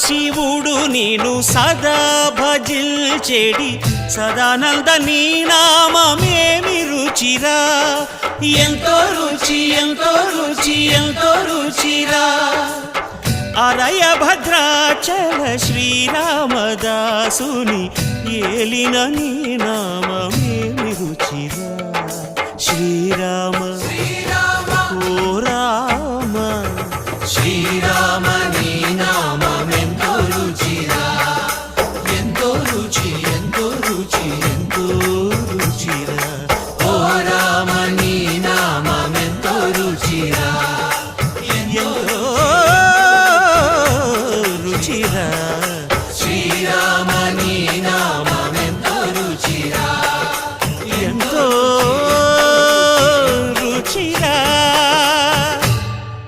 సదాశివుడు నేను సదా భజిల్చెడి సదానంద నీ నామేమి రుచిరా ఎంతో రుచి ఎంతో రుచి ఎంతో రుచిరా. అరయ భద్రాచల శ్రీరామదాసుని ఏలిన నీ నామేమి రుచిరా శ్రీరామ ఓ రామ శ్రీరామ. రుచి ఎంతో రుచిరా. ఓ రామ నీ నామెంతో రుచిరా. ఎంతో రుచిరా. శ్రీరా